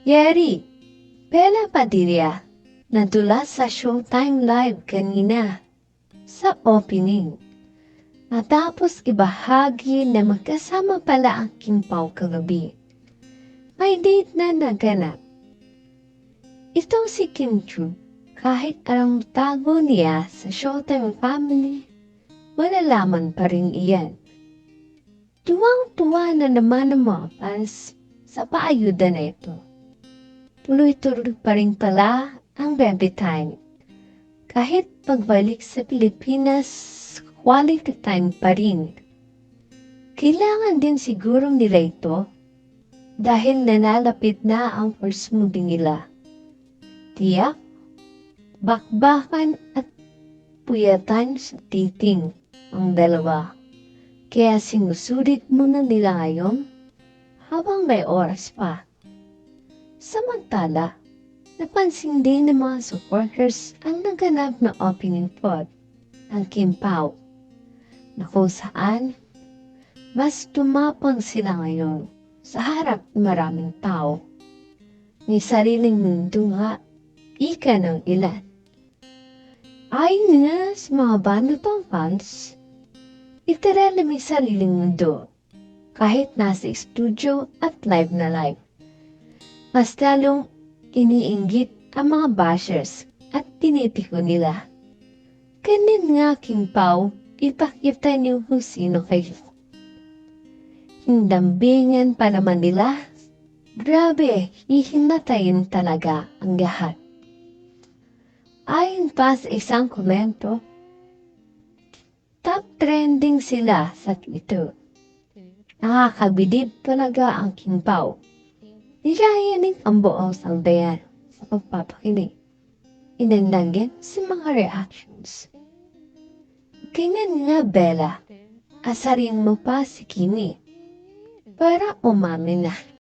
Yeri, Bella Padilla, nadula sa Showtime Live kanina sa opening. Matapos ibahagi na magkasama pala ang King Pao kagabi. May date na naganap. Itong si Kim Chu, kahit anong tago niya sa Showtime family, malalaman pa rin iyan. Tuwang-tuwa na naman ang mga fans sa paayuda na ito. Tuloy-tuloy pa rin pala ang baby time. Kahit pagbalik sa Pilipinas, quality time pa rin. Kailangan din siguro nila ito dahil nanalapit na ang first movie nila. Tiyak, bakbakan at puyatan sa titing ang dalawa. Kaya sinusulit muna nila ngayon habang may oras pa. Samantala, napansin din ng mga supporters ang naganap na opening pod ng Kim Pao na kung saan mas tumapang sila ngayon sa harap ng maraming tao. May sariling mundo nga, ika ng ilan. Ayon nga sa mga bandotong fans, literal na may sariling mundo kahit nasa studio at live na live. Mas lalong iniinggit ang mga bashers at tinitiko nila. Ganun nga King Pao, ipakita niyo kung sino kayo. Hindambingan pa naman nila. Grabe, hihimatayin talaga ang lahat. Ayon pa sa isang komento, top trending sila sa Twitter. Nakakabilib talaga ang King Pao. Nilayanin ang buong sambayan sa pagpapakinig. Inandangin sa mga reactions. Ganyan nga, Bella. Asarin mo pa si Kimi para umamin na.